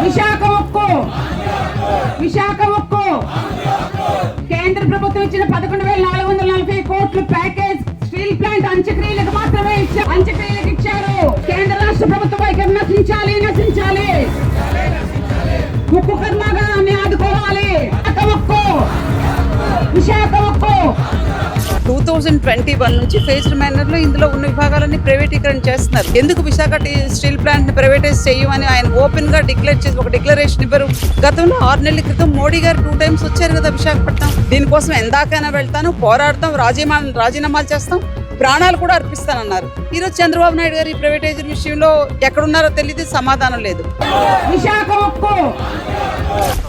విశాఖ ఉక్కు విశాఖ ఉక్కు కేంద్ర ప్రభుత్వం ఇచ్చిన పదకొండు వేల నాలుగు వందల నలభై కోట్లు ప్యాకేజ్ స్టీల్ ప్లాంట్ అంత్యక్రియలకు మాత్రమే ఇచ్చారు అంత్యక్రియలకు థౌజండ్ ట్వంటీ వన్ నుంచి ఫేజ్డ్ మేనర్లో ఇందులో ఉన్న విభాగాలన్నీ ప్రైవేటీకరణ చేస్తున్నారు. ఎందుకు విశాఖ స్టీల్ ప్లాంట్ని ప్రైవేటైజ్ చేయమని ఆయన ఓపెన్గా డిక్లేర్ చేసి ఒక డిక్లరేషన్ ఇవ్వరు. గతంలో ఆరు నెలల క్రితం మోడీ గారు టూ టైమ్స్ వచ్చారు కదా విశాఖపట్నం. దీనికోసం ఎందాకైనా వెళ్తాను పోరాడతాం రాజీమా రాజీనామాలు చేస్తాం ప్రాణాలు కూడా అర్పిస్తానన్నారు. ఈరోజు చంద్రబాబు నాయుడు గారు ఈ ప్రైవేటైజర్ విషయంలో ఎక్కడున్నారో తెలియదు సమాధానం లేదు.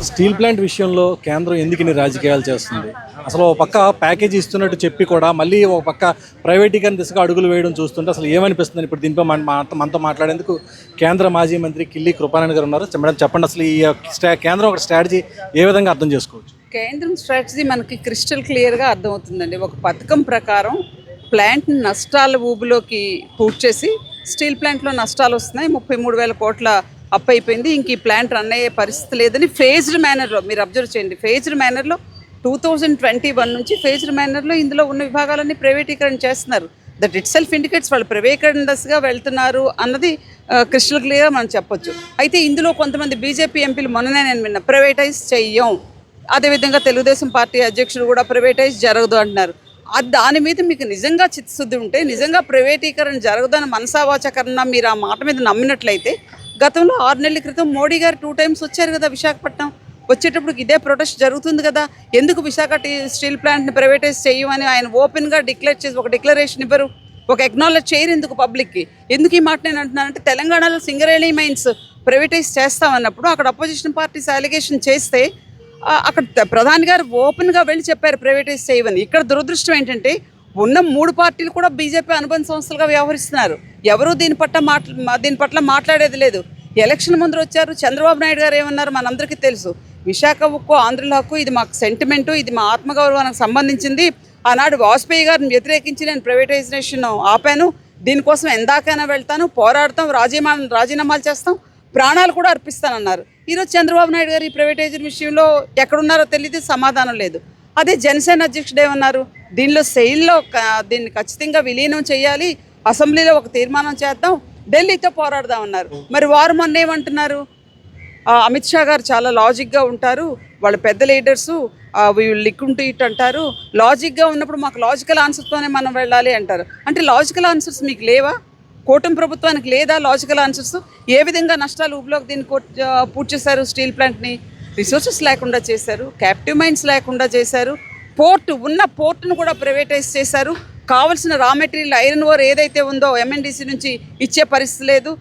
స్టీల్ ప్లాంట్ విషయంలో కేంద్రం ఎందుకు రాజకీయాలు చేస్తుంది? అసలు ఒక పక్క ప్యాకేజ్ ఇస్తున్నట్టు చెప్పి కూడా మళ్ళీ ఒక పక్క ప్రైవేటీకరణ దిశగా అడుగులు వేయడం చూస్తుంటే అసలు ఏమనిపిస్తుంది ఇప్పుడు దీనిపై మన మనతో మాట్లాడేందుకు కేంద్ర మాజీ మంత్రి కిల్లి కృపారాయణ గారు ఉన్నారు. మేడం చెప్పండి అసలు ఈ స్టా- కేంద్రం ఒక స్ట్రాటజీ ఏ విధంగా అర్థం చేసుకోవచ్చు? కేంద్రం స్ట్రాటజీ మనకి క్రిస్టల్ క్లియర్గా అర్థమవుతుందండి. ఒక పథకం ప్రకారం ప్లాంట్ నష్టాల ఊబిలోకి పూర్తి చేసి స్టీల్ ప్లాంట్లో నష్టాలు వస్తున్నాయి. ముప్పై మూడు వేల కోట్ల అప్ అయిపోయింది. ఇంక ఈ ప్లాంట్ రన్ అయ్యే పరిస్థితి లేదని ఫేజ్డ్ మేనర్లో మీరు అబ్జర్వ్ చేయండి. ఫేజ్డ్ మేనర్లో టూ థౌజండ్ ట్వంటీ వన్ నుంచి ఫేజ్డ్ మేనర్లో ఇందులో ఉన్న విభాగాలన్నీ ప్రైవేటీకరణ చేస్తున్నారు. దట్ ఇట్ సెల్ఫ్ ఇండికేట్స్ వాళ్ళు ప్రైవేటీకరణ వెళ్తున్నారు అన్నది క్రిస్టల్ క్లియర్గా మనం చెప్పొచ్చు. అయితే ఇందులో కొంతమంది బీజేపీ ఎంపీలు మొన్ననే నేను విన్నా ప్రైవేటైజ్ చెయ్యం. అదేవిధంగా తెలుగుదేశం పార్టీ అధ్యక్షుడు కూడా ప్రైవేటైజ్ జరగదు అంటున్నారు. అది దాని మీద మీకు నిజంగా చిత్తశుద్ధి ఉంటే నిజంగా ప్రైవేటీకరణ జరగదని మనసావాచకరణ మీరు ఆ మాట మీద నమ్మినట్లయితే గతంలో ఆరు నెలల క్రితం మోడీ గారు టూ టైమ్స్ వచ్చారు కదా విశాఖపట్నం. వచ్చేటప్పుడు ఇదే ప్రొటెస్ట్ జరుగుతుంది కదా? ఎందుకు విశాఖ టీ స్టీల్ ప్లాంట్ని ప్రైవేటైజ్ చేయమని ఆయన ఓపెన్గా డిక్లేర్ చేసి ఒక డిక్లరేషన్ ఇవ్వరు? ఒక ఎక్నాలజ్ చేయరు ఎందుకు పబ్లిక్కి ఎందుకు ఈ మాట నేను అంటున్నానంటే తెలంగాణలో సింగరేణి మైన్స్ ప్రైవేటైజ్ చేస్తామన్నప్పుడు అక్కడ అపోజిషన్ పార్టీస్ అలిగేషన్ చేస్తే అక్కడ ప్రధాని గారు ఓపెన్గా వెళ్ళి చెప్పారు ప్రైవేటైజ్ చేయమని. ఇక్కడ దురదృష్టం ఏంటంటే ఉన్న మూడు పార్టీలు కూడా బీజేపీ అనుబంధ సంస్థలుగా వ్యవహరిస్తున్నారు. ఎవరూ దీని పట్ల మాట్లా దీని పట్ల మాట్లాడేది లేదు. ఎలక్షన్ ముందు వచ్చారు చంద్రబాబు నాయుడు గారు ఏమన్నారు మనందరికీ తెలుసు. విశాఖ ఉక్కు ఆంధ్రుల హక్కు ఇది మాకు సెంటిమెంటు ఇది మా ఆత్మగౌరవానికి సంబంధించింది. ఆనాడు వాజ్పేయి గారిని వ్యతిరేకించి నేను ప్రైవేటైజేషన్ ఆపాను. దీనికోసం ఎందాకైనా వెళ్తాను పోరాడతాం రాజీమా రాజీనామాలు చేస్తాం ప్రాణాలు కూడా అర్పిస్తానన్నారు. ఈరోజు చంద్రబాబు నాయుడు గారు ఈ ప్రైవేటైజర్ విషయంలో ఎక్కడున్నారో తెలియదు సమాధానం లేదు. అదే జనసేన అధ్యక్షుడు ఏమన్నారు? దీనిలో సెయిల్లో దీన్ని ఖచ్చితంగా విలీనం చేయాలి అసెంబ్లీలో ఒక తీర్మానం చేద్దాం ఢిల్లీతో పోరాడదామన్నారు. మరి వారు మొన్న ఏమంటున్నారు? అమిత్ షా గారు చాలా లాజిక్గా ఉంటారు. వాళ్ళ పెద్ద లీడర్సు వీళ్ళు లిక్కుంటూ ఇట్ అంటారు. లాజిక్గా ఉన్నప్పుడు మాకు లాజికల్ ఆన్సర్స్తోనే మనం వెళ్ళాలి అంటారు. అంటే లాజికల్ ఆన్సర్స్ మీకు లేవా? కూటమి ప్రభుత్వానికి లేదా లాజికల్ ఆన్సర్స్? ఏ విధంగా నష్టాలు ఊపిలోకి దీన్ని పూర్తి చేశారు స్టీల్ ప్లాంట్ని? రిసోర్సెస్ లేకుండా చేశారు క్యాప్టివ్ మైన్స్ లేకుండా చేశారు పోర్ట్ ఉన్న పోర్టును కూడా ప్రైవేటైజ్ చేశారు. కావలసిన రా మెటీరియల్ ఐరన్ ఓర్ ఏదైతే ఉందో ఎంఎన్డీసీ నుంచి ఇచ్చే పరిస్థితి లేదు.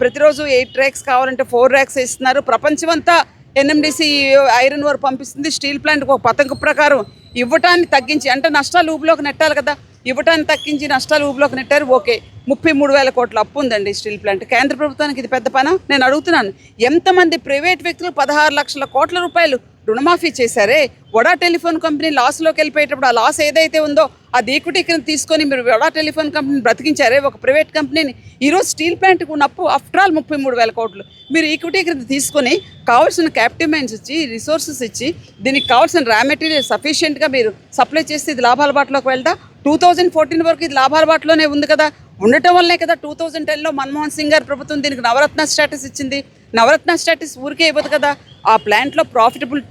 ప్రతిరోజు ఎయిట్ ర్యాక్స్ కావాలంటే ఫోర్ ర్యాక్స్ ఇస్తున్నారు ప్రపంచమంతా ఎన్ఎండిసి ఐరన్ ఓర్ పంపిస్తుంది. స్టీల్ ప్లాంట్కి ఒక పథకం ప్రకారం ఇవ్వటాన్ని తగ్గించి అంటే నష్టాలు ఊపిలోకి నెట్టాలి కదా. ఇవ్వటాన్ని తగ్గించి నష్టాలు ఊపిలోకి నెట్టారు. ఓకే ముప్పై మూడు వేల కోట్ల అప్పు ఉందండి స్టీల్ ప్లాంట్. కేంద్ర ప్రభుత్వానికి ఇది పెద్ద పన? నేను అడుగుతున్నాను. ఎంతమంది ప్రైవేట్ వ్యక్తులు పదహారు లక్షల కోట్ల రూపాయలు రుణమాఫీ చేశారే? వడా టెలిఫోన్ కంపెనీ లాస్లోకి వెళ్ళిపోయేటప్పుడు ఆ లాస్ ఏదైతే ఉందో అది ఈక్విటీ కింద తీసుకొని మీరు వడా టెలిఫోన్ కంపెనీని బ్రతికించారే? ఒక ప్రైవేట్ కంపెనీని ఈరోజు స్టీల్ ప్లాంట్కి ఉన్న అప్పు ఆఫ్టర్ ఆల్ ముప్పై మూడు వేల కోట్లు. మీరు ఈక్విటీ కింద తీసుకొని కావాల్సిన క్యాపిటల్ మైన్స్ ఇచ్చి రిసోర్సెస్ ఇచ్చి దీనికి కావాల్సిన రా మెటీరియల్ సఫిషియెంట్గా మీరు సప్లై చేస్తే ఇది లాభాల బాటలోకి వెళ్తా టూ థౌజండ్ ఫోర్టీన్ వరకు ఇది లాభాల బాటలోనే ఉంది కదా? ఉండటం వల్లనే కదా టూ థౌజండ్ టెన్లో మన్మోహన్ సింగ్ గారి ప్రభుత్వం దీనికి నవరత్న స్టేటస్ ఇచ్చింది. నవరత్న స్టేటస్ ఊరికే ఇవ్వదు కదా. ఆ ప్లాంట్లో ప్రాఫిటబుల్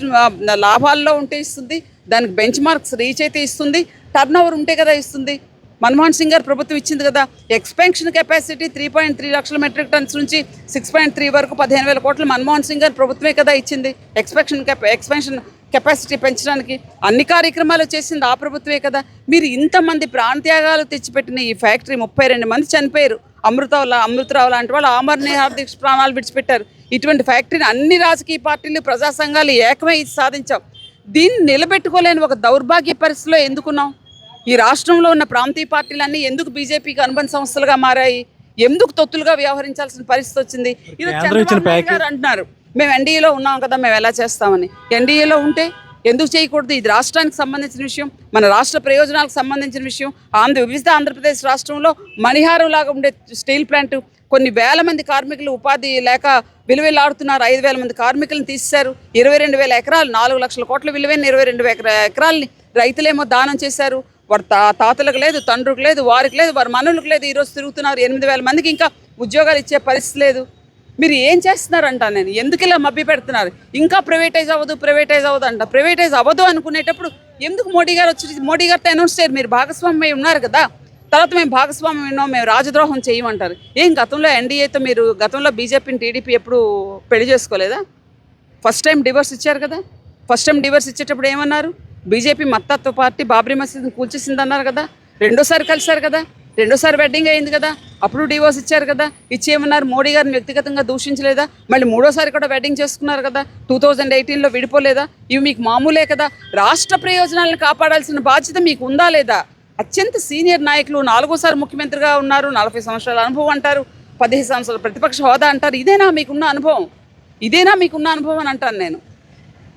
లాభాల్లో ఉంటే ఇస్తుంది. దానికి బెంచ్ మార్క్స్ రీచ్ అయితే ఇస్తుంది. టర్న్ ఓవర్ ఉంటే కదా ఇస్తుంది. మన్మోహన్ సింగ్ గారు ప్రభుత్వం ఇచ్చింది కదా. Expansion capacity three point three లక్షల మెట్రిక్ టన్స్ నుంచి సిక్స్ పాయింట్ త్రీ వరకు పదిహేను వేల కోట్లు మన్మోహన్ సింగ్ గారు ప్రభుత్వమే కదా ఇచ్చింది. ఎక్స్పెన్షన్ ఎక్స్పెన్షన్ కెపాసిటీ పెంచడానికి అన్ని కార్యక్రమాలు చేసింది ఆ ప్రభుత్వమే కదా. మీరు ఇంతమంది ప్రాంత్యాగాలు తెచ్చిపెట్టిన ఈ ఫ్యాక్టరీ ముప్పై రెండు మంది చనిపోయారు. అమృతరావు అమృతరావు లాంటి వాళ్ళు ఆమర్ నిహార్ దీక్ష ప్రాణాలు విడిచిపెట్టారు. ఇటువంటి ఫ్యాక్టరీని అన్ని రాజకీయ పార్టీలు ప్రజా సంఘాలు ఏకమై ఇది సాధించాం. దీన్ని నిలబెట్టుకోలేని ఒక దౌర్భాగ్య పరిస్థితిలో ఎందుకున్నాం? ఈ రాష్ట్రంలో ఉన్న ప్రాంతీయ పార్టీలన్నీ ఎందుకు బీజేపీకి అనుబంధ సంస్థలుగా మారాయి? ఎందుకు తొత్తులుగా వ్యవహరించాల్సిన పరిస్థితి వచ్చింది? ఇచ్చిన చంద్రబాబు గారు అంటున్నారు. మేము ఎన్డీఏలో ఉన్నాం కదా మేము ఎలా చేస్తామని. ఎన్డీఏలో ఉంటే ఎందుకు చేయకూడదు? ఇది రాష్ట్రానికి సంబంధించిన విషయం మన రాష్ట్ర ప్రయోజనాలకు సంబంధించిన విషయం. ఆంధ్ర వివిధ ఆంధ్రప్రదేశ్ రాష్ట్రంలో మణిహారం లాగా ఉండే స్టీల్ ప్లాంట్ కొన్ని వేల మంది కార్మికులు ఉపాధి లేక విలువెల్లాడుతున్నారు. ఐదు వేల మంది కార్మికులను తీసేశారు. ఇరవై రెండు వేల ఎకరాలు నాలుగు లక్షల కోట్ల విలువైన ఇరవై రెండు ఎకరాలని రైతులేమో దానం చేశారు. వారి తా తాతలకు లేదు తండ్రికి లేదు వారికి లేదు వారి మనులకు లేదు ఈరోజు తిరుగుతున్నారు. ఎనిమిది వేల మందికి ఇంకా ఉద్యోగాలు ఇచ్చే పరిస్థితి లేదు. మీరు ఏం చేస్తున్నారు అంట నేను ఎందుకు ఇలా మభ్య పెడుతున్నారు? ఇంకా ప్రైవేటైజ్ అవ్వదు ప్రైవేటైజ్ అవ్వదు అంట. ప్రైవేటైజ్ అవ్వదు అనుకునేటప్పుడు ఎందుకు మోడీ గారు వచ్చి మోడీ గారితో అనౌన్స్ చేయరు? మీరు భాగస్వామ్యం ఉన్నారు కదా. తర్వాత మేము భాగస్వామ్యం ఉన్నాం మేము రాజద్రోహం చేయమంటారు. ఏం గతంలో ఎన్డీఏతో మీరు గతంలో బీజేపీని టీడీపీ ఎప్పుడు పెళ్ళి చేసుకోలేదా? ఫస్ట్ టైం డివోర్స్ ఇచ్చారు కదా. ఫస్ట్ టైం డివోర్స్ ఇచ్చేటప్పుడు ఏమన్నారు? బీజేపీ మత్తత్వ పార్టీ బాబ్రీ మసీద్ని కూల్చేసింది అన్నారు కదా. రెండోసారి కలిశారు కదా. రెండోసారి వెడ్డింగ్ అయింది కదా అప్పుడు డివోర్స్ ఇచ్చారు కదా ఇచ్చేయమన్నారు. మోడీ గారిని వ్యక్తిగతంగా దూషించలేదా? మళ్ళీ మూడోసారి కూడా వెడ్డింగ్ చేసుకున్నారు కదా టూ థౌజండ్ ఎయిటీన్లో విడిపోలేదా? ఇవి మీకు మామూలే కదా. రాష్ట్ర ప్రయోజనాలను కాపాడాల్సిన బాధ్యత మీకు ఉందా లేదా? అత్యంత సీనియర్ నాయకులు నాలుగోసారి ముఖ్యమంత్రిగా ఉన్నారు నలభై సంవత్సరాల అనుభవం అంటారు పదిహేను సంవత్సరాల ప్రతిపక్ష హోదా అంటారు. ఇదేనా మీకున్న అనుభవం? ఇదేనా మీకున్న అనుభవం అని అంటాను నేను.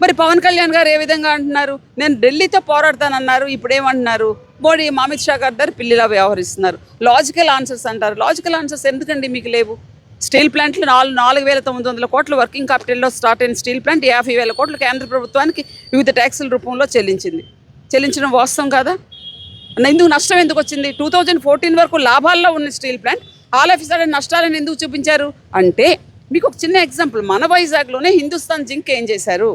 మరి పవన్ కళ్యాణ్ గారు ఏ విధంగా అంటున్నారు? నేను ఢిల్లీతో పోరాడతానన్నారు ఇప్పుడేమంటున్నారు? బోడీ అమిత్ షా గారి దగ్గర పిల్లిలా వ్యవహరిస్తున్నారు. లాజికల్ ఆన్సర్స్ అంటారు. లాజికల్ ఆన్సర్స్ ఎందుకండి మీకు లేవు? స్టీల్ ప్లాంట్లు నాలుగు నాలుగు వేల తొమ్మిది వందల కోట్ల వర్కింగ్ క్యాపిటల్లో స్టార్ట్ అయిన స్టీల్ ప్లాంట్ యాభై వేల కోట్లు కేంద్ర ప్రభుత్వానికి వివిధ ట్యాక్సుల రూపంలో చెల్లించింది. చెల్లించడం వాస్తవం కాదా? ఎందుకు నష్టం ఎందుకు వచ్చింది? టూ థౌజండ్ ఫోర్టీన్ వరకు లాభాల్లో ఉన్న steel plant all of sudden నష్టాలను ఎందుకు చూపించారు? అంటే మీకు ఒక చిన్న ఎగ్జాంపుల్ మన వైజాగ్లోనే హిందుస్థాన్ జింక్ ఏం చేశారు?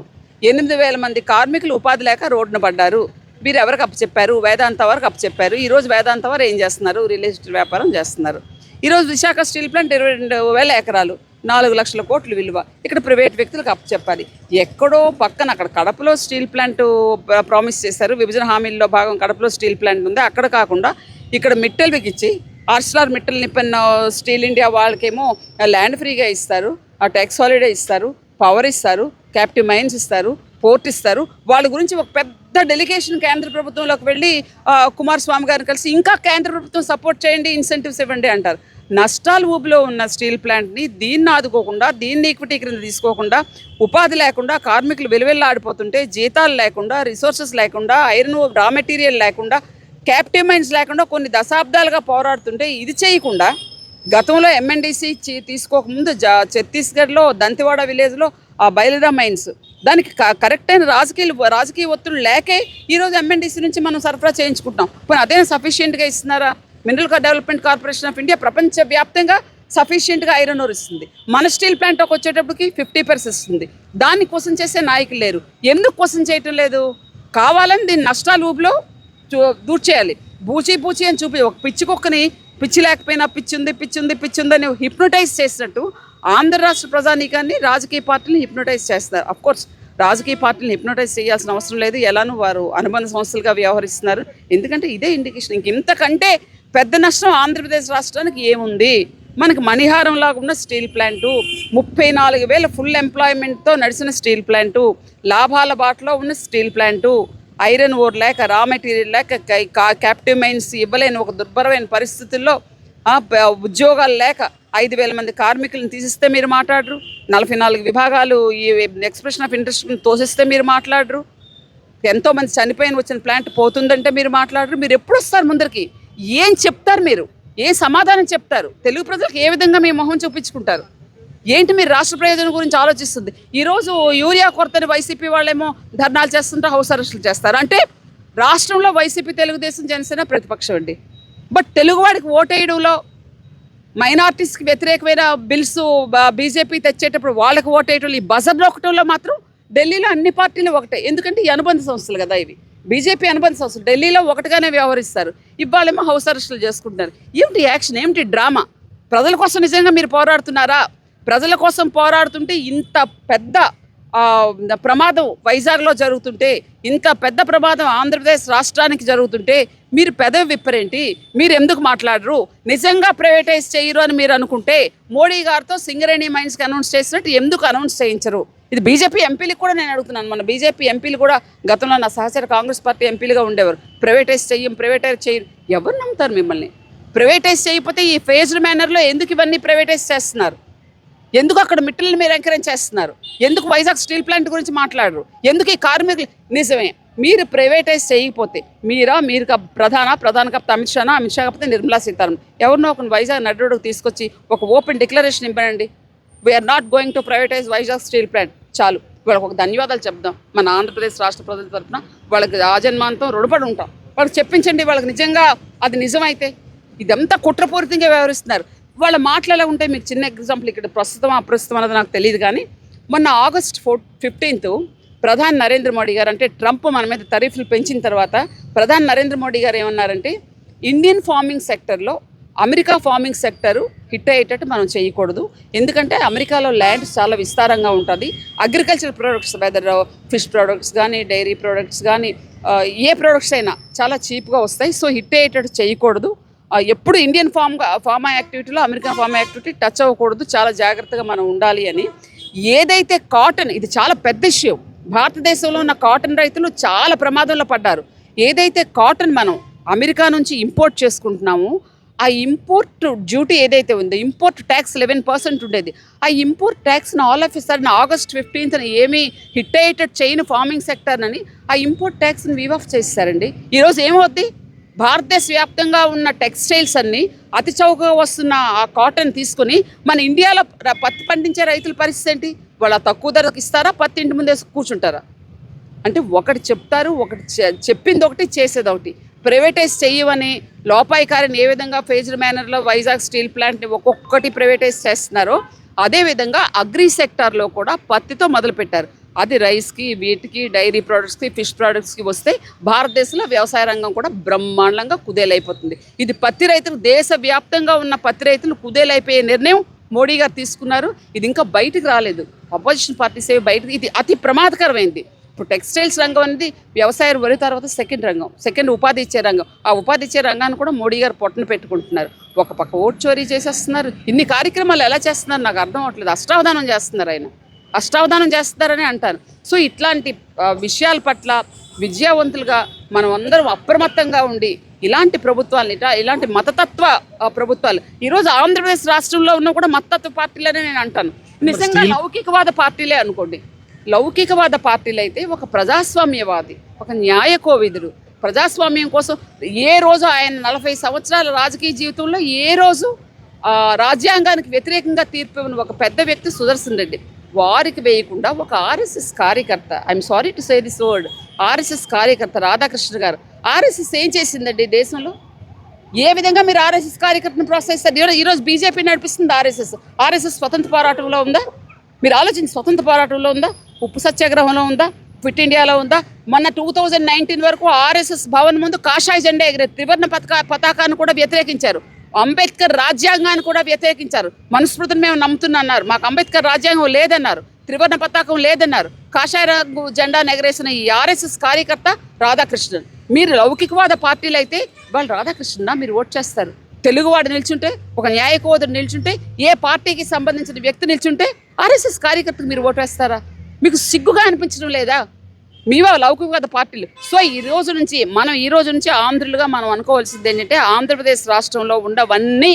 ఎనిమిది వేల మంది కార్మికులు ఉపాధి లేక రోడ్డున పడ్డారు. మీరు ఎవరికి అప్పచెప్పారు? వేదాంత వరకు అప్పచెప్పారు. ఈరోజు వేదాంత వారు ఏం చేస్తున్నారు? రియల్ ఎస్టేట్ వ్యాపారం చేస్తున్నారు. ఈరోజు విశాఖ స్టీల్ ప్లాంట్ ఇరవై రెండు వేల ఎకరాలు నాలుగు లక్షల కోట్లు విలువ. ఇక్కడ ప్రైవేట్ వ్యక్తులకు అప్పచెప్పాలి. ఎక్కడో పక్కన అక్కడ కడపలో స్టీల్ ప్లాంట్ ప్రామిస్ చేశారు. విభజన హామీల్లో భాగం కడపలో స్టీల్ ప్లాంట్ ఉంది. అక్కడ కాకుండా ఇక్కడ మిట్టెల్వికి ఇచ్చి Arcelor Mittal Nippon steel India వాళ్ళకేమో ల్యాండ్ ఫ్రీగా ఇస్తారు. ఆ ట్యాక్స్ హాలిడే ఇస్తారు. పవర్ ఇస్తారు. క్యాప్టివ్ మైన్స్ ఇస్తారు. పోర్ట్ ఇస్తారు. వాళ్ళ గురించి ఒక పెద్ద డెలిగేషన్ కేంద్ర ప్రభుత్వంలోకి వెళ్ళి కుమార్ కుమారస్వామి గారిని కలిసి ఇంకా కేంద్ర ప్రభుత్వం సపోర్ట్ చేయండి ఇన్సెంటివ్స్ ఇవ్వండి అంటారు. నష్టాలు ఊబిలో ఉన్న స్టీల్ ప్లాంట్ని దీన్ని ఆదుకోకుండా దీన్ని ఈక్విటీ క్రింద తీసుకోకుండా ఉపాధి లేకుండా కార్మికులు వెలువెల్లాడిపోతుంటే జీతాలు లేకుండా రిసోర్సెస్ లేకుండా ఐరన్ రా మెటీరియల్ లేకుండా క్యాప్టివ్ మైన్స్ లేకుండా కొన్ని దశాబ్దాలుగా పోరాడుతుంటే ఇది చేయకుండా గతంలో ఎంఎన్డీసీ తీసుకోకముందు జా ఛత్తీస్గఢ్లో దంతివాడ విలేజ్లో ఆ బయలుదా మైన్స్ దానికి క- కరెక్ట్ అయిన రాజకీయ రాజకీయ ఒత్తిడి లేకే ఈరోజు ఎంఎన్డీసీ నుంచి మనం సరఫరా చేయించుకుంటాం పోనీ అదే సఫిషియెంట్గా ఇస్తున్నారా? Mineral development corporation of India ప్రపంచవ్యాప్తంగా సఫిషియెంట్గా ఐరన్ ఓర్ ఇస్తుంది. మన స్టీల్ ప్లాంట్ ఒక వచ్చేటప్పటికి ఫిఫ్టీ పర్సెంట్ ఇస్తుంది. దాన్ని కోసం చేసే నాయకులు లేరు. ఎందుకు కోసం చేయటం లేదు? కావాలని దీన్ని నష్టాలు ఊపిలో చూ- దూర్చేయాలి. బూచి బూచి అని చూపి ఒక పిచ్చి కుక్కని పిచ్చి లేకపోయినా పిచ్చి ఉంది పిచ్చి ఉంది పిచ్చి ఉందని హిప్నోటైజ్ చేసినట్టు ఆంధ్ర రాష్ట్ర ప్రజానీకాన్ని రాజకీయ పార్టీని హిప్నోటైజ్ చేస్తారు అఫ్కోర్స్ రాజకీయ పార్టీని హిప్నోటైజ్ చేయాల్సిన అవసరం లేదు. ఎలానూ వారు అనుబంధ సంస్థలుగా వ్యవహరిస్తున్నారు. ఎందుకంటే ఇదే ఇండికేషన్ ఇంక ఇంతకంటే పెద్ద నష్టం ఆంధ్రప్రదేశ్ రాష్ట్రానికి ఏముంది? మనకి మణిహారం లాగా ఉన్న స్టీల్ ప్లాంటు ముప్పై నాలుగు వేల ఫుల్ ఎంప్లాయ్మెంట్తో నడిచిన స్టీల్ ప్లాంటు లాభాల బాటలో ఉన్న స్టీల్ ప్లాంటు ఐరన్ ఓర్ లేక రా మెటీరియల్ లేక క్యాప్టివ్ మైన్స్ ఇవ్వలేని ఒక దుర్భరమైన పరిస్థితుల్లో ఉద్యోగాలు లేక ఐదు వేల మంది కార్మికులను తీసిస్తే మీరు మాట్లాడరు. నలభై నాలుగు విభాగాలు ఈ ఎక్స్ప్రెషన్ ఆఫ్ ఇంట్రెస్ట్ తోసిస్తే మీరు మాట్లాడరు. ఎంతోమంది చనిపోయిన వచ్చిన ప్లాంట్ పోతుందంటే మీరు మాట్లాడరు. మీరు ఎప్పుడు వస్తారు ముందరికి? ఏం చెప్తారు మీరు? ఏం సమాధానం చెప్తారు? తెలుగు ప్రజలకు ఏ విధంగా మీ మొహం చూపించుకుంటారు? ఏంటి మీరు రాష్ట్ర ప్రయోజనం గురించి ఆలోచిస్తుంది? ఈరోజు యూరియా కొరతని వైసీపీ వాళ్ళేమో ధర్నాలు చేస్తుంటే హౌస్ అరెస్టులు చేస్తారు. అంటే రాష్ట్రంలో వైసీపీ తెలుగుదేశం జనసేన ప్రతిపక్షం అండి. బట్ తెలుగువాడికి ఓటేయడంలో మైనార్టీస్కి వ్యతిరేకమైన బిల్స్ బీజేపీ తెచ్చేటప్పుడు వాళ్ళకి ఓటేయటం ఈ బజర్ నొక్కటంలో మాత్రం ఢిల్లీలో అన్ని పార్టీలు ఒకటే. ఎందుకంటే ఈ అనుబంధ సంస్థలు కదా ఇవి. బీజేపీ అనుబంధ సంస్థలు ఢిల్లీలో ఒకటిగానే వ్యవహరిస్తారు. ఇవ్వాలేమో హౌస్ అరెస్టులు చేసుకుంటున్నారు. ఏమిటి యాక్షన్? ఏమిటి డ్రామా? ప్రజల కోసం నిజంగా మీరు పోరాడుతున్నారా? ప్రజల కోసం పోరాడుతుంటే ఇంత పెద్ద ప్రమాదం వైజాగ్లో జరుగుతుంటే ఇంత పెద్ద ప్రమాదం ఆంధ్రప్రదేశ్ రాష్ట్రానికి జరుగుతుంటే మీరు పెదవి విప్పరేంటి? మీరు ఎందుకు మాట్లాడరు? నిజంగా ప్రైవేటైజ్ చేయరు అని మీరు అనుకుంటే మోడీ గారితో సింగరేణి మైన్స్కి అనౌన్స్ చేసినట్టు ఎందుకు అనౌన్స్ చేయించరు? ఇది బీజేపీ ఎంపీలకు కూడా నేను అడుగుతున్నాను. మన బీజేపీ ఎంపీలు కూడా గతంలో నా సహచర కాంగ్రెస్ పార్టీ ఎంపీలుగా ఉండేవారు. ప్రైవేటైజ్ చెయ్యం ప్రైవేటైజ్ చేయరు ఎవరు నమ్ముతారు మిమ్మల్ని? ప్రైవేటైజ్ చేయకపోతే ఈ ఫేజ్డ్ మేనర్లో ఎందుకు ఇవన్నీ ప్రైవేటైజ్ చేస్తున్నారు? ఎందుకు అక్కడ మిట్టల్ని మీరు ఎంకరేజ్ చేస్తున్నారు? ఎందుకు వైజాగ్ స్టీల్ ప్లాంట్ గురించి మాట్లాడరు? ఎందుకు ఈ కార్మికులు నిజమే మీరు ప్రైవేటైజ్ చేయకపోతే మీరా మీరు ప్రధాన ప్రధాన కాకపోతే అమిత్ షానా అమిత్ షా కాకపోతే నిర్మలా సీతారామన్. ఎవరినో ఒక వైజాగ్ నడుడుకు తీసుకొచ్చి ఒక ఓపెన్ డిక్లరేషన్ ఇవ్వండి we are not going to privatize Vizag steel plant. చాలు. వాళ్ళకి ఒక ధన్యవాదాలు చెప్దాం. మన ఆంధ్రప్రదేశ్ రాష్ట్ర ప్రజల తరఫున వాళ్ళకి ఆజన్మాంతం రుణపడి ఉంటాం. వాళ్ళకి చెప్పించండి వాళ్ళకి నిజంగా అది నిజమైతే. ఇదంతా కుట్రపూరితంగా వ్యవహరిస్తున్నారు. వాళ్ళ మాటలలో ఉంటే మీకు చిన్న ఎగ్జాంపుల్ ఇక్కడ ప్రస్తుతం అప్రస్తుతం అన్నది నాకు తెలియదు కానీ మొన్న ఆగస్ట్ ఫోర్ ఫిఫ్టీన్త్ ప్రధాని నరేంద్ర మోడీ గారు అంటే ట్రంప్ మన మీద తరీఫ్లు పెంచిన తర్వాత ప్రధాని నరేంద్ర మోడీ గారు ఏమన్నారంటే ఇండియన్ ఫార్మింగ్ సెక్టర్లో అమెరికా ఫార్మింగ్ సెక్టరు హిట్ అయ్యేటట్టు మనం చేయకూడదు. ఎందుకంటే అమెరికాలో ల్యాండ్ చాలా విస్తారంగా ఉంటుంది. Agriculture products whether fish products కానీ డైరీ ప్రొడక్ట్స్ కానీ uh, ఏ ప్రొడక్ట్స్ అయినా చాలా చీప్గా వస్తాయి. సో హిట్ అయ్యేటట్టు చేయకూడదు. ఎప్పుడు ఇండియన్ ఫార్మ్ ఫార్మా యాక్టివిటీలో అమెరికన్ ఫార్మా యాక్టివిటీ టచ్ అవ్వకూడదు. చాలా జాగ్రత్తగా మనం ఉండాలి అని. ఏదైతే కాటన్ ఇది చాలా పెద్ద ఇష్యూ. భారతదేశంలో ఉన్న కాటన్ రైతులు చాలా ప్రమాదంలో పడ్డారు. ఏదైతే కాటన్ మనం అమెరికా నుంచి ఇంపోర్ట్ చేసుకుంటున్నామో ఆ ఇంపోర్ట్ డ్యూటీ ఏదైతే ఉందో ఇంపోర్ట్ ట్యాక్స్ లెవెన్ పర్సెంట్ ఉండేది. ఆ import ట్యాక్స్ని all of sudden August fifteenth ఏమీ హిట్ అయ్యేటట్టు చేయని ఫార్మింగ్ సెక్టర్నని ఆ ఇంపోర్ట్ ట్యాక్స్ని వీవ్ ఆఫ్ చేస్తారండి ఈరోజు ఏమవుద్ది? భారతదేశ వ్యాప్తంగా ఉన్న టెక్స్టైల్స్ అన్నీ అతి చౌకగా వస్తున్న ఆ కాటన్ తీసుకుని మన ఇండియాలో పత్తి పండించే రైతుల పరిస్థితి ఏంటి? వాళ్ళ తక్కువ ధరకు ఇస్తారా? పత్తి ఇంటి ముందే కూర్చుంటారా? అంటే ఒకటి చెప్తారు ఒకటి చెప్పింది ఒకటి చేసేది ఒకటి. ప్రైవేటైజ్ చెయ్యవని లోపాయికారిని ఏ విధంగా ఫేజ్డ్ మేనర్లో వైజాగ్ స్టీల్ ప్లాంట్ని ఒక్కొక్కటి ప్రైవేటైజ్ చేస్తున్నారో అదేవిధంగా అగ్రి సెక్టార్లో కూడా పత్తితో మొదలుపెట్టారు. అది రైస్కి వీటికి డైరీ ప్రోడక్ట్స్కి ఫిష్ ప్రోడక్ట్స్కి వస్తే భారతదేశంలో వ్యవసాయ రంగం కూడా బ్రహ్మాండంగా కుదేలైపోతుంది. ఇది పత్తి రైతులు దేశవ్యాప్తంగా ఉన్న పత్తి రైతులు కుదేలైపోయే నిర్ణయం మోడీ గారు తీసుకున్నారు. ఇది ఇంకా బయటకు రాలేదు. అపోజిషన్ పార్టీస్ ఏవి బయటకు ఇది అతి ప్రమాదకరమైంది. ఇప్పుడు టెక్స్టైల్స్ రంగం అనేది వ్యవసాయ వరి తర్వాత సెకండ్ రంగం సెకండ్ ఉపాధి ఇచ్చే రంగం. ఆ ఉపాధి ఇచ్చే రంగాన్ని కూడా మోడీ గారు పొట్టన పెట్టుకుంటున్నారు. ఒక పక్క ఓట్ చోరీ చేసేస్తున్నారు. ఇన్ని కార్యక్రమాలు ఎలా చేస్తున్నారు నాకు అర్థం అవట్లేదు అష్టావధానం చేస్తున్నారు ఆయన. అష్టావధానం చేస్తున్నారని అంటారు. సో ఇట్లాంటి విషయాల పట్ల విద్యావంతులుగా మనం అందరం అప్రమత్తంగా ఉండి ఇలాంటి ప్రభుత్వాలు ఇట ఇలాంటి మతతత్వ ప్రభుత్వాలు ఈరోజు ఆంధ్రప్రదేశ్ రాష్ట్రంలో ఉన్న కూడా మతతత్వ పార్టీలనే నేను అంటాను. నిజంగా లౌకికవాద పార్టీలే అనుకోండి. లౌకికవాద పార్టీలు అయితే ఒక ప్రజాస్వామ్యవాది ఒక న్యాయకోవిదుడు ప్రజాస్వామ్యం కోసం ఏ రోజు ఆయన నలభై సంవత్సరాల రాజకీయ జీవితంలో ఏ రోజు రాజ్యాంగానికి వ్యతిరేకంగా తీర్పు ఒక పెద్ద వ్యక్తి సుదర్శన్ రెడ్డి. వారికి వేయకుండా ఒక ఆర్ఎస్ఎస్ కార్యకర్త I'm sorry to say this word RSS కార్యకర్త రాధాకృష్ణ గారు ఆర్ఎస్ఎస్ ఏం చేసిందండి దేశంలో? ఏ విధంగా మీరు ఆర్ఎస్ఎస్ కార్యకర్తను ప్రోత్సహిస్తారు ఈరోజు ఈరోజు బీజేపీ నడిపిస్తుంది ఆర్ఎస్ఎస్. ఆర్ఎస్ఎస్ స్వతంత్ర పోరాటంలో ఉందా? మీరు ఆలోచించి స్వతంత్ర పోరాటంలో ఉందా? ఉప్పు సత్యాగ్రహంలో ఉందా? క్విట్ ఇండియాలో ఉందా? మొన్న టూ థౌజండ్ నైన్టీన్ వరకు ఆర్ఎస్ఎస్ భవన్ ముందు కాషాయ జెండా ఎగిరే త్రివర్ణ పతాక పతాకాన్ని కూడా వ్యతిరేకించారు. అంబేద్కర్ రాజ్యాంగాన్ని కూడా వ్యతిరేకించారు. మనుస్మృతిని మేము నమ్ముతున్నారు మాకు అంబేద్కర్ రాజ్యాంగం లేదన్నారు. త్రివర్ణ పతాకం లేదన్నారు. కాషాయ రంగు జెండా ఎగరేసిన ఈ ఆర్ఎస్ఎస్ కార్యకర్త రాధాకృష్ణన్. మీరు లౌకికవాద పార్టీలు అయితే వాళ్ళు రాధాకృష్ణ మీరు ఓట్ చేస్తారు. తెలుగువాడు నిల్చుంటే ఒక న్యాయకోదుడు నిల్చుంటే ఏ పార్టీకి సంబంధించిన వ్యక్తి నిల్చుంటే ఆర్ఎస్ఎస్ కార్యకర్తకు మీరు ఓటు వేస్తారా? మీకు సిగ్గుగా అనిపించడం లేదా? మీవా లౌకికవాద పార్టీలు. సో ఈ రోజు నుంచి మనం ఈ రోజు నుంచి ఆంధ్రులుగా మనం అనుకోవాల్సింది ఏంటంటే ఆంధ్రప్రదేశ్ రాష్ట్రంలో ఉండవన్నీ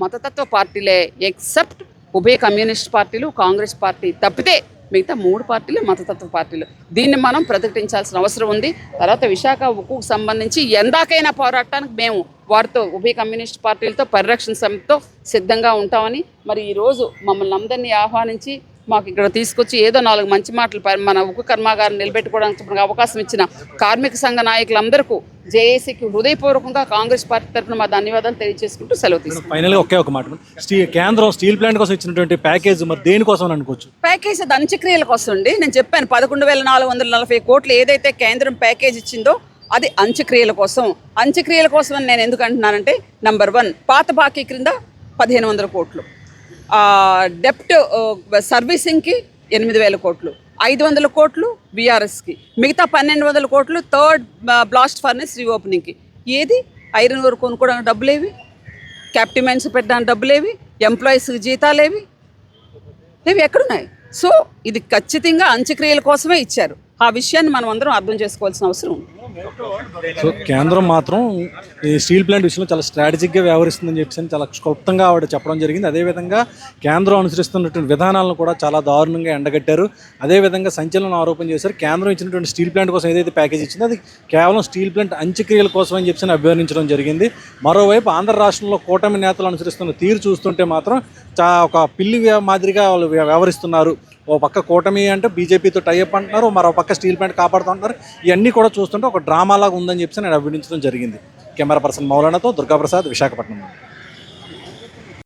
మతతత్వ పార్టీలే ఎక్సెప్ట్ ఉభయ కమ్యూనిస్ట్ పార్టీలు కాంగ్రెస్ పార్టీ తప్పితే మిగతా మూడు పార్టీలు మతతత్వ పార్టీలు. దీన్ని మనం ప్రతిఘటించాల్సిన అవసరం ఉంది. తర్వాత విశాఖ ఉక్కుకు సంబంధించి ఎందాకైనా పోరాటానికి మేము వారితో ఉభయ కమ్యూనిస్ట్ పార్టీలతో పరిరక్షణ సమితితో సిద్ధంగా ఉంటామని మరి ఈరోజు మమ్మల్ని అందరినీ ఆహ్వానించి మాకు ఇక్కడ తీసుకొచ్చి ఏదో నాలుగు మంచి మాటలు మన ఉక్కు కర్మాగారం నిలబెట్టుకోవడానికి మనకు అవకాశం ఇచ్చిన కార్మిక సంఘ నాయకులందరికీ జేఏసీకి హృదయపూర్వకంగా కాంగ్రెస్ పార్టీ తరఫున మా ధన్యవాదాలు తెలియజేసుకుంటూ సెలవు తీసుకుంటాం ఫైనల్గా ఒకే ఒక మాట. కేంద్రం స్టీల్ ప్లాంట్ కోసం ఇచ్చినటువంటి ప్యాకేజ్ మరి దేనికోసం అని అనుకోవచ్చు? ప్యాకేజ్ అది అంత్యక్రియల కోసం అండి. నేను చెప్పాను పదకొండు వేల నాలుగు వందల నలభై కోట్లు ఏదైతే కేంద్రం ప్యాకేజ్ ఇచ్చిందో అది అంత్యక్రియల కోసం. అంత్యక్రియల కోసం అని నేను ఎందుకు అంటున్నానంటే నంబర్ వన్ పాత బాకీ క్రింద పదిహేను వందల కోట్లు. డెప్ట్ సర్వీసింగ్కి ఎనిమిది వేల కోట్లు ఐదు వందల కోట్లు బీఆర్ఎస్కి మిగతా పన్నెండు వందల కోట్లు థర్డ్ బ్లాస్ట్ ఫర్నెస్ రీఓపెనింగ్కి. ఏది? ఐరన్ వరకు కొనుక్కోవడానికి డబ్బులేవి క్యాప్టిమెన్స్ పెట్టడానికి డబ్బులేవి ఎంప్లాయీస్కి జీతాలేవి ఇవి ఎక్కడున్నాయి? సో ఇది ఖచ్చితంగా అంత్యక్రియల కోసమే ఇచ్చారు. ఆ విషయాన్ని మనం అందరం అర్థం చేసుకోవాల్సిన అవసరం ఉంది. సో కేంద్రం మాత్రం ఈ స్టీల్ ప్లాంట్ విషయంలో చాలా స్ట్రాటజిక్గా వ్యవహరిస్తుందని చెప్పేసి చాలా క్లుప్తంగా ఆవిడ చెప్పడం జరిగింది. అదేవిధంగా కేంద్రం అనుసరిస్తున్నటువంటి విధానాలను కూడా చాలా దారుణంగా ఎండగట్టారు. అదేవిధంగా సంచలనం ఆరోపణ చేశారు. కేంద్రం ఇచ్చినటువంటి స్టీల్ ప్లాంట్ కోసం ఏదైతే ప్యాకేజ్ ఇచ్చిందో అది కేవలం స్టీల్ ప్లాంట్ అంత్యక్రియల కోసం అని చెప్పి అభ్యర్థించడం జరిగింది. మరోవైపు ఆంధ్ర రాష్ట్రంలో కూటమి నేతలు అనుసరిస్తున్న తీరు చూస్తుంటే మాత్రం చా ఒక పిల్లి మాదిరిగా వాళ్ళు వ్యవహరిస్తున్నారు. ఓ పక్క కూటమి అంటే బీజేపీతో టైఅప్ అంటున్నారు మరో పక్క స్టీల్ ప్లాంట్ కాపాడుతుంటున్నారు. ఇవన్నీ కూడా చూస్తుంటే ఒక డ్రామాలాగా ఉందని చెప్పి నేను అభినందించడం జరిగింది. కెమెరా పర్సన్ మౌలానాతో దుర్గాప్రసాద్ విశాఖపట్నం